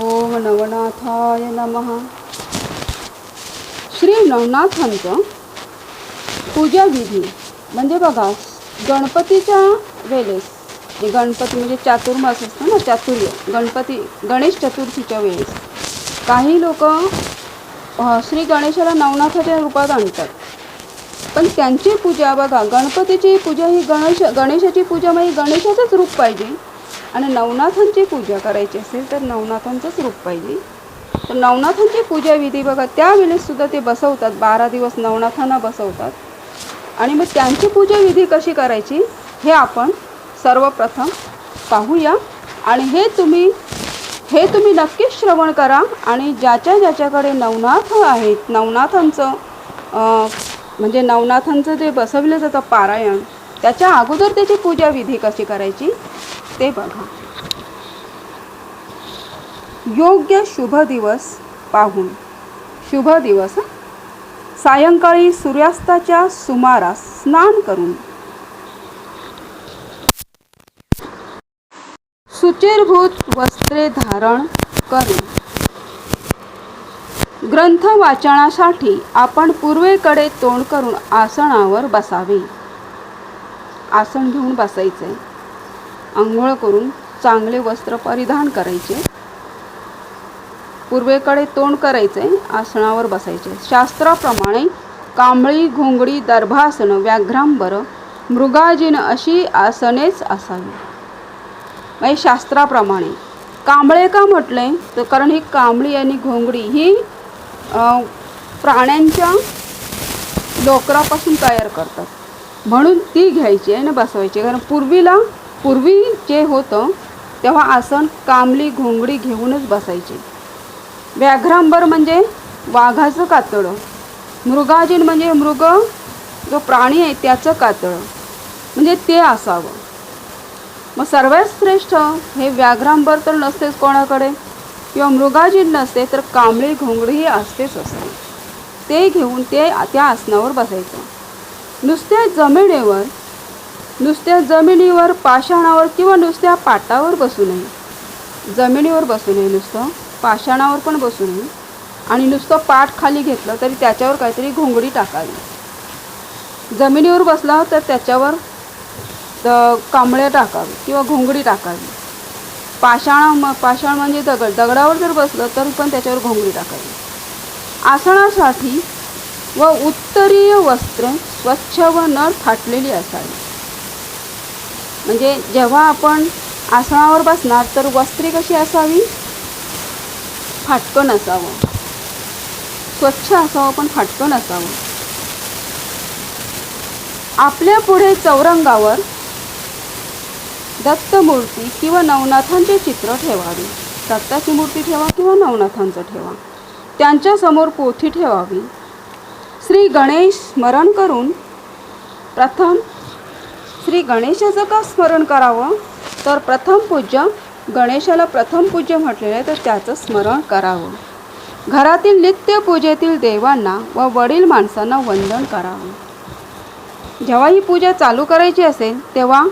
ओम नवनाथाय नमः. श्री नवनाथांचं पूजाविधी म्हणजे बघा गणपतीच्या वेळेस गणपती म्हणजे चातुर्मास असतो ना चातुर्य गणपती गणेश चतुर्थीच्या वेळेस काही लोक श्री गणेशाला नवनाथाच्या रूपात आणतात. पण त्यांची पूजा बघा गणपतीची पूजा ही गणेश गणेशाची पूजा म्हणजे गणेशाचंच रूप पाहिजे. आणि नवनाथांची पूजा करायची असेल तर नवनाथांचंच रूप पाहिजे. तर नवनाथांची पूजा विधी बघा त्यावेळेससुद्धा ते बसवतात. बारा दिवस नवनाथांना बसवतात. आणि मग त्यांची पूजा विधी कशी करायची हे आपण सर्वप्रथम पाहूया. आणि हे तुम्ही हे तुम्ही नक्कीच श्रवण करा. आणि ज्याच्या ज्याच्याकडे नवनाथ आहेत नवनाथांचं म्हणजे नवनाथांचं जे बसवलं जातं पारायण त्याच्या अगोदर त्याची पूजा विधी कशी करायची? ते बघा. योग्य शुभ दिवस पाहून. शुभ दिवस सायंकाळी सूर्यास्ताच्या सुमारास स्नान करून. सुचिरभूत वस्त्रे धारण करून. ग्रंथ वाचनासाठी आपण पूर्वेकडे तोंड करून आसनावर बसावे. आसन घेऊन बसायचे आंघोळ करून चांगले वस्त्र परिधान करायचे. पूर्वेकडे तोंड करायचे आसनावर बसायचे. शास्त्राप्रमाणे कांबळी घोंगडी दर्भासन व्याघ्रांबर मृगाजीन अशी आसनेच असावी. म्हणजे शास्त्राप्रमाणे कांबळे का म्हटले? तर कारण ही कांबळी आणि घोंगडी ही प्राण्यांच्या लोकरापासून तयार करतात. म्हणून ती घ्यायची आणि बसवायची. कारण पूर्वीला पूर्वी जे होतं तेव्हा आसन कांबळी घोंगडी घेऊनच बसायचे. व्याघ्रांबर म्हणजे वाघाचं कातडं मृगाजीन म्हणजे मृग जो प्राणी आहे त्याचं कातडं म्हणजे ते असावं. मग सर्वात श्रेष्ठ हे व्याघ्रांबर तर नसतेच कोणाकडे. किंवा मृगाजीन नसते तर कांबळी घोंगडी ही असतेच असते ते घेऊन ते त्या आसनावर बसायचं. नुसत्या जमिनीवर नुसत्या जमिनीवर पाषाणावर किंवा नुसत्या पाटावर बसू नये. जमिनीवर बसू नये नुसतं. पाषाणावर पण बसू नये. आणि नुसतं पाठ खाली घेतलं तरी त्याच्यावर काहीतरी घोंगडी टाकावी. जमिनीवर बसला तर त्याच्यावर कांबळ्या टाकावी किंवा घोंगडी टाकावी. पाषाण म पाषाण म्हणजे दगड. दगडावर जर बसलं तर पण त्याच्यावर घोंगडी टाकावी. आसनासाठी व उत्तरीय वस्त्र स्वच्छ व न फाटलेली असावी. म्हणजे जेव्हा आपण आसनावर बसणार तर वस्त्रे कशी असावी? फाटकन असावं. स्वच्छ असावं पण फाटकन असावं. आपल्या पुढे चौरंगावर दत्तमूर्ती किंवा नवनाथांचे चित्र ठेवावे. दत्ताची मूर्ती ठेवा किंवा नवनाथांचं ठेवा. त्यांच्यासमोर पोथी ठेवावी. श्री गणेश स्मरण करून प्रथम श्री गणेशाचं का स्मरण करावं? तर प्रथम पूज्य गणेशाला प्रथम पूज्य म्हटलेलं आहे तर त्याचं स्मरण करावं. घरातील नित्य पूजेतील देवांना व वडील माणसांना वंदन करावं. जेव्हा ही पूजा चालू करायची असेल तेव्हा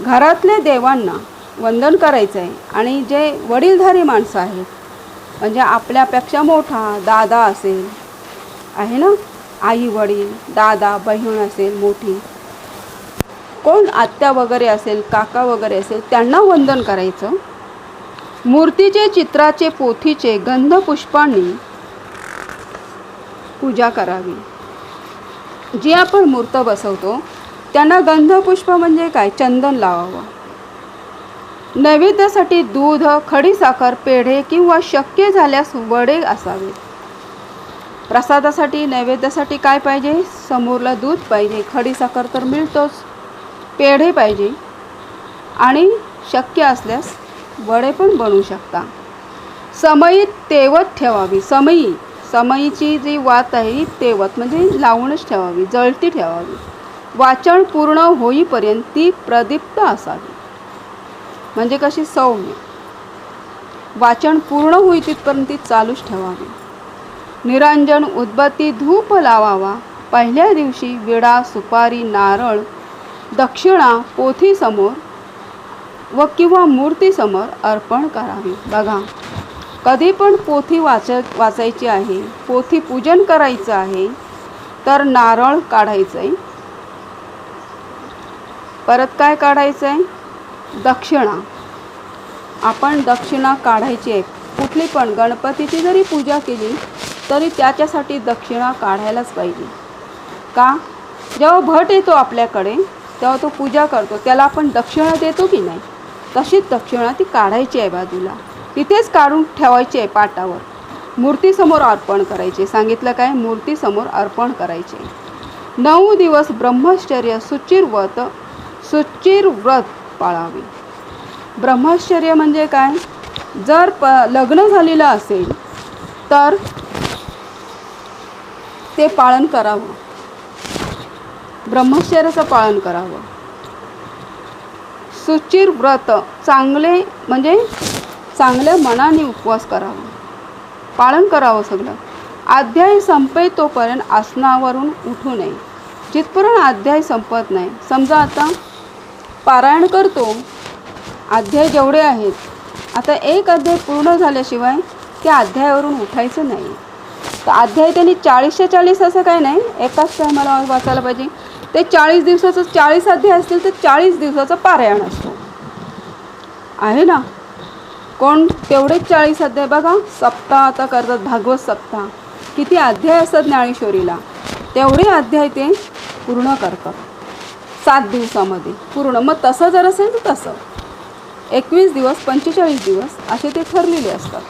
घरातल्या देवांना वंदन करायचं आहे. आणि जे वडीलधारी माणसं आहेत म्हणजे आपल्यापेक्षा मोठा दादा असेल आहे ना? आई वडील दादा बहीण असेल मोठी कोण आत्या वगैरे असेल काका वगैरे असेल त्यांना वंदन करायचं. मूर्तीचे चित्राचे पोथीचे गंधपुष्पांनी पूजा करावी. जी आपण मूर्त बसवतो त्यांना गंधपुष्प म्हणजे काय? चंदन लावावं. नैवेद्यासाठी दूध खडीसाखर पेढे किंवा शक्य झाल्यास वडे असावे. प्रसादासाठी नैवेद्यासाठी काय पाहिजे? समोरला दूध पाहिजे. खडीसाखर तर मिळतोच. पेढे पाहिजे. आणि शक्य असल्यास वडे पण बनवू शकता. समयी तेवत ठेवावी. समयी समयीची जी वात आहे ही तेवत म्हणजे लावूनच ठेवावी जळती ठेवावी. वाचन पूर्ण होईपर्यंत ती प्रदीप्त असावी. म्हणजे कशी? सौम्य. वाचन पूर्ण होई तिथपर्यंत ती चालूच ठेवावी. निरंजन उदबत्ती धूप लावावा. पहिल्या दिवशी विडा सुपारी नारळ दक्षिणा पोथीसमोर व किंवा मूर्तीसमोर अर्पण करावी. बघा कधी पण पोथी वाच वाचायची आहे पोथी पूजन करायचं आहे तर नारळ काढायचं आहे परत काय काढायचं आहे दक्षिणा. आपण दक्षिणा काढायची आहे. कुठली पण गणपतीची जरी पूजा केली तरी त्याच्यासाठी दक्षिणा काढायलाच पाहिजे. का? जेव्हा भट येतो आपल्याकडे तेव्हा तो पूजा करतो. त्याला आपण दक्षिणा देतो की नाही? तशीच दक्षिणा ती काढायची आहे बाजूला. तिथेच काढून ठेवायची आहे पाटावर. मूर्तीसमोर अर्पण करायचे. सांगितलं काय? मूर्तीसमोर अर्पण करायचे. नऊ दिवस ब्रह्मचर्य सुचिर व्रत सुचिर व्रत पाळावे. ब्रह्मचर्य म्हणजे काय? जर प लग्न झालेलं असेल तर ते पालन करावं. ब्रह्मचर्याचं पालन करावं. सुचिर व्रत चांगले म्हणजे चांगल्या मनाने उपवास करावा. पालन करावं सगळं. अध्याय संपे तोपर्यंत आसनावरून उठू नये. जिथपर्यंत अध्याय संपत नाही. समजा आता पारायण करतो. अध्याय जेवढे आहेत आता एक अध्याय पूर्ण झाल्याशिवाय त्या अध्यायावरून उठायचं नाही. तर अध्याय त्यांनी चाळीसच्या चाळीस असं काय नाही? एकाच टायमाला वाचायला पाहिजे. ते चाळीस दिवसाचं चाळीस अध्याय असतील तर चाळीस दिवसाचं पारायण असतो. आहे ना? कोण तेवढेच चाळीस अध्याय बघा सप्ताह आता करतात भागवत सप्ताह किती अध्याय असतात ज्ञानेश्वरीला? तेवढे अध्याय ते पूर्ण करतात. सात दिवसामध्ये पूर्ण. मग तसं जर असेल तर तसं. एकवीस दिवस पंचेचाळीस दिवस असे ते ठरलेले असतात.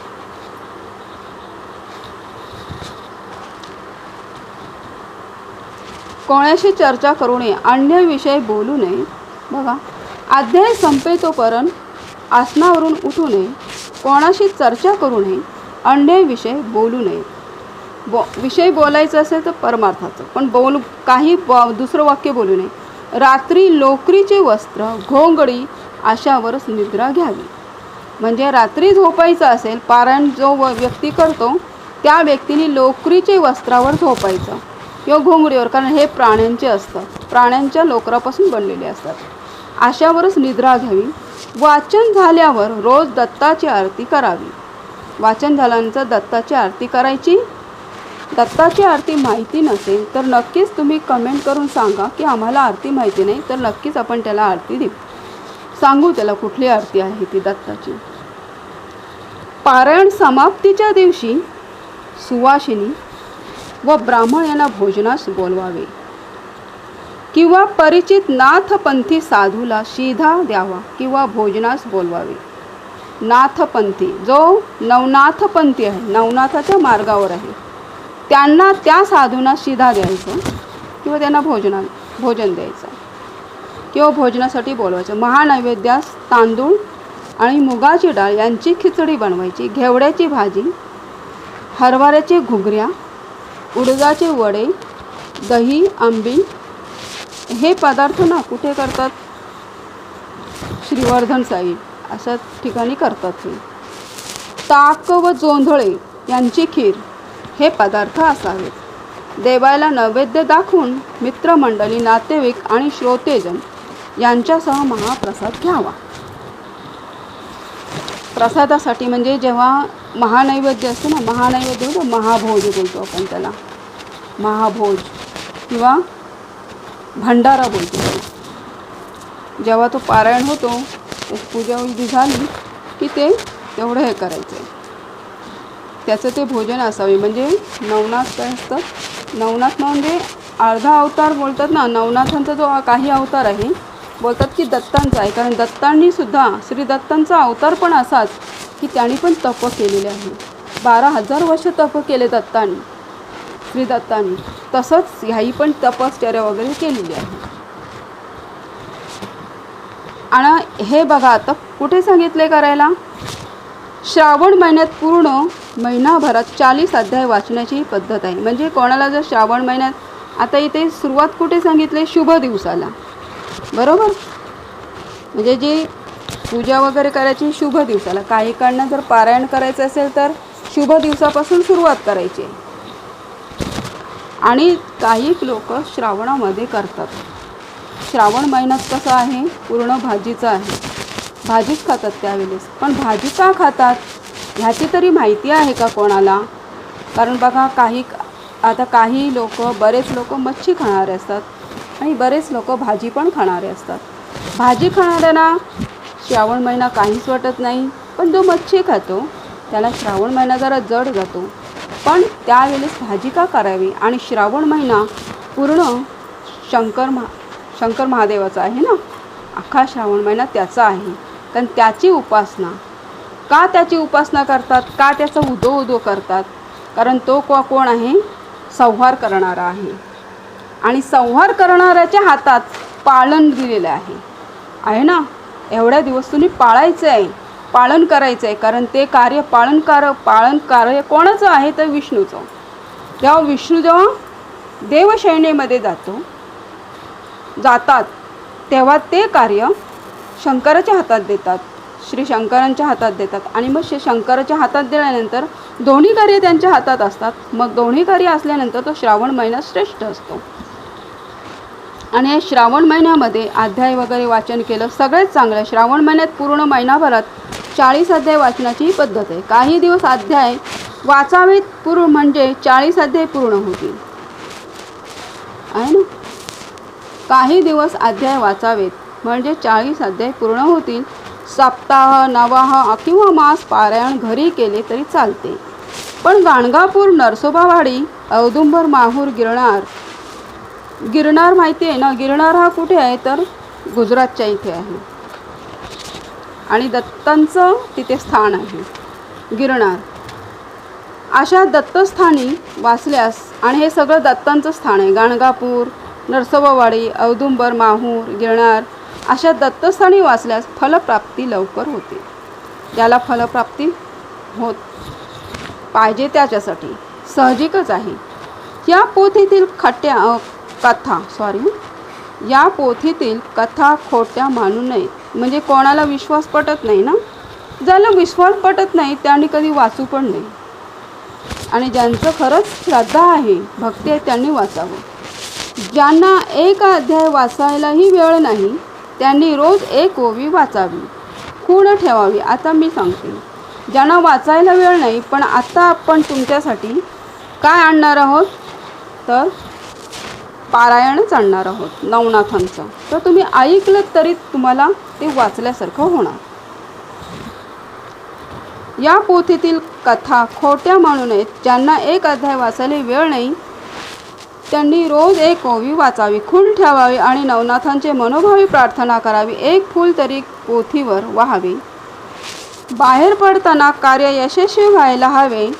कोणाशी चर्चा करू नये अन्य विषय बोलू नये. बघा अध्याय संपेतोपर्यंत आसनावरून उठू नये कोणाशी चर्चा करू नये अन्य विषय बोलू नये. बो विषय बोलायचं असेल तर परमार्थाचं पण बोल काही ब दुसरं वाक्य बोलू नये. रात्री लोकरीचे वस्त्र घोंगडी अशावरच निद्रा घ्यावी. म्हणजे रात्री झोपायचं असेल पारायण जो व व्यक्ती करतो त्या व्यक्तीने लोकरीचे वस्त्रावर झोपायचं. किंवा घोंगडीवर कारण हे प्राण्यांचे असतात. प्राण्यांच्या लोकरापासून बनलेले असतात. अशावरच निद्रा घ्यावी. वाचन झाल्यावर रोज दत्ताची आरती करावी. वाचन झाल्यानंतर दत्ताची आरती करायची? दत्ताची आरती माहिती नसेल तर नक्कीच तुम्ही कमेंट करून सांगा की आम्हाला आरती माहिती नाही तर नक्कीच आपण त्याला आरती देऊ. सांगू त्याला कुठली आरती आहे ती दत्ताची. पारायण समाप्तीच्या दिवशी सुवासिनी व ब्राह्मण यांना भोजनास बोलवावे. किंवा परिचित नाथपंथी साधूला शिधा द्यावा किंवा भोजनास बोलवावे. नाथपंथी जो नवनाथपंथी आहे नवनाथाच्या मार्गावर आहे त्यांना त्या साधूंना शिधा द्यायचं किंवा त्यांना भोजना भोजन द्यायचं. किंवा भोजनासाठी बोलवायचं. महानैवेद्यास तांदूळ आणि मुगाची डाळ यांची खिचडी बनवायची. घेवड्याची भाजी हरभऱ्याची घुगऱ्या उडदाचे वडे दही आंबी हे पदार्थ ना कुठे करतात? श्रीवर्धन साई अशा ठिकाणी करतात हे ताक व जोंधळे यांची खीर हे पदार्थ असावेत. देवायला नैवेद्य दाखवून मित्रमंडळी नातेवाईक आणि श्रोतेजन यांच्यासह महाप्रसाद घ्यावा. प्रसादासाठी म्हणजे जेव्हा महानैवेद्य असतं ना महानैवेद्य होतं महाभोज बोलतो आपण त्याला. महाभोज किंवा भंडारा बोलतो जेव्हा तो पारायण होतो एक पूजा विधी झाली की ते तेवढं हे करायचं. आहे त्याचं ते भोजन असावे. म्हणजे नवनाथ काय असतं? नवनाथ म्हणजे अर्धा अवतार बोलतात ना नवनाथांचा जो काही अवतार आहे बोलतात की दत्तांचा आहे. कारण दत्तांनी सुद्धा श्री दत्तांचा अवतार पण असाच. की त्यांनी पण तप केलेले आहे. बारा हजार वर्ष तप केले दत्तांनी. श्री दत्तांनी. तसंच ह्याही पण तपश्चर्या वगैरे केलेली आहे. आणि हे बघा आता कुठे सांगितले करायला? श्रावण महिन्यात पूर्ण महिनाभरात चाळीस अध्याय वाचण्याची पद्धत आहे. म्हणजे कोणाला जर श्रावण महिन्यात आता इथे सुरुवात कुठे सांगितले? शुभ दिवसाला. बरोबर? म्हणजे जे पूजा वगैरे करायची शुभ दिवसाला. काही जर पारायण करायचं असेल तर शुभ दिवसापासून सुरुवात करायची. आणि काही लोक श्रावणामध्ये करतात. श्रावण महिन्यात कसं आहे? पूर्ण भाजीचं आहे. भाजीच खातात त्यावेळेस. पण भाजी का खातात? ह्याची तरी माहिती आहे का कोणाला? कारण बघा काही आता काही लोक बरेच लोक मच्छी खाणारे असतात. आणि बरेच लोक भाजी पण खाणारे असतात. भाजी खाणाऱ्यांना श्रावण महिना काहीच वाटत नाही पण जो मच्छी खातो त्याला श्रावण महिना जरा जड जातो. पण त्यावेळेस भाजी का करावी? आणि श्रावण महिना पूर्ण शंकर महा शंकर महादेवाचा आहे ना? अख्खा श्रावण महिना त्याचा आहे. कारण त्याची उपासना. का त्याची उपासना करतात? का त्याचा उदो उदो करतात? कारण तो को कोण आहे? संहार करणारा आहे. आणि संहार करणाऱ्याच्या हातात पालन दिलेलं आहे. आहे ना? एवढ्या दिवस तुम्ही पाळायचं आहे पालन करायचं आहे कारण ते कार्य पालन कार पालन कार्य कोणाचं आहे तर विष्णूचं. जेव्हा विष्णू जेव्हा देवशैनेमध्ये जातो जातात तेव्हा ते कार्य शंकराच्या हातात देतात श्री शंकरांच्या हातात देतात. आणि मग श्री शंकराच्या हातात दिल्यानंतर दोन्ही कार्य त्यांच्या हातात असतात. मग दोन्ही कार्य असल्यानंतर तो श्रावण महिना श्रेष्ठ असतो. आणि या श्रावण महिन्यामध्ये अध्याय वगैरे वाचन केलं सगळेच चांगलं आहे. श्रावण महिन्यात पूर्ण महिनाभरात चाळीस अध्याय वाचनाची पद्धत आहे. काही दिवस अध्याय वाचावेत पूर्ण म्हणजे चाळीस अध्याय पूर्ण होतील. आहे ना? काही दिवस अध्याय वाचावेत म्हणजे चाळीस अध्याय पूर्ण होतील. सप्ताह नवाह किंवा मास पारायण घरी केले तरी चालते. पण गाणगापूर नरसोबावाडी औदुंबर माहूर गिरणार गिरनार माहिती आहे ना? गिरनार हा कुठे आहे? तर गुजरातच्या इथे आहे. आणि दत्तांचं तिथे स्थान आहे. गिरनार. अशा दत्तस्थानी वाचल्यास आणि हे सगळं दत्तांचं स्थान आहे. गाणगापूर नरसोबावाडी औदुंबर माहूर गिरनार अशा दत्तस्थानी वाचल्यास फलप्राप्ती लवकर होते. ज्याला फलप्राप्ती होत पाहिजे त्याच्यासाठी साहजिकच आहे. या पोथीतील खट्ट्या कथा सॉरी या पोथीतील कथा खोट्या मानू नये. म्हणजे कोणाला विश्वास पटत नाही ना? ज्याला विश्वास पटत नाही त्यांनी कधी वाचू पण नाही आणि ज्यांचं खरंच श्रद्धा आहे भक्ती आहे त्यांनी वाचावं. ज्यांना एक अध्याय वाचायलाही वेळ नाही त्यांनी रोज एक ओवी वाचावी. खूण ठेवावी आता मी सांगते. ज्यांना वाचायला वेळ नाही पण आता आपण तुमच्यासाठी काय आणणार आहोत? तर पारायणच आणणार आहोत नवनाथांचं. तर तुम्ही ऐकलं तरी तुम्हाला ते वाचल्यासारखं होणार. या पोथीतील कथा खोट्या म्हणू नयेत. ज्यांना एक अध्याय वाचायला वेळ नाही त्यांनी रोज एक ओवी वाचावी खुल ठेवावी आणि नवनाथांचे मनोभावी प्रार्थना करावी. एक फूल तरी पोथीवर वाहावी. बाहेर पडताना कार्य यशस्वी व्हायला हवे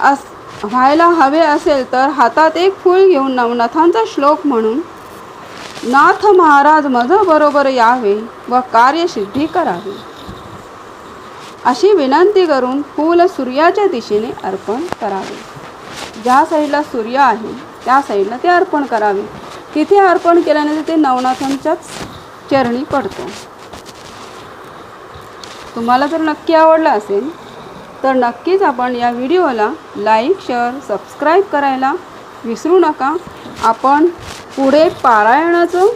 अस व्हायला हवे असेल तर हातात एक फूल घेऊन नवनाथांचा श्लोक म्हणून नाथ महाराज बरोबर यावे व कार्यसिद्धी करावी. अशी विनंती करून फूल सूर्याच्या दिशेने अर्पण करावे. ज्या साईडला सूर्य आहे त्या साईडला ते अर्पण करावे. तिथे अर्पण केल्याने ते नवनाथांच्याच चरणी पडतो. तुम्हाला जर नक्की आवडलं असेल तर नक्कीच आपण या व्हिडिओला लाईक शेअर सबस्क्राईब करायला विसरू नका. आपण पुढे पारायणाचं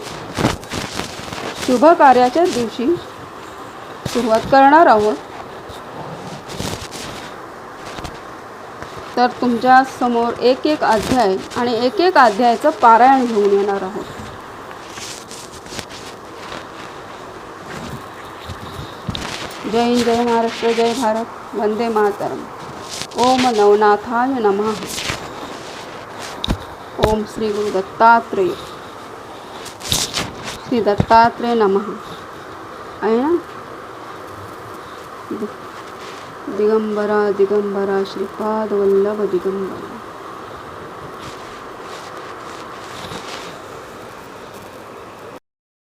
शुभ कार्याच्या दिवशी सुरुवात करणार आहोत. तर तुमच्यासमोर एक एक अध्याय आणि एक एक अध्यायाचं पारायण घेऊन येणार आहोत. जय हिंद जय महाराष्ट्र जय भारत वंदे मातरम. ओम नवनाथाय नमः. ओम श्री गुरु दत्तात्रेय. श्री दत्तात्रेय नमः. आहे ना? दिगंबरा दिगंबरा श्रीपाद वल्लभ दिगंबरा.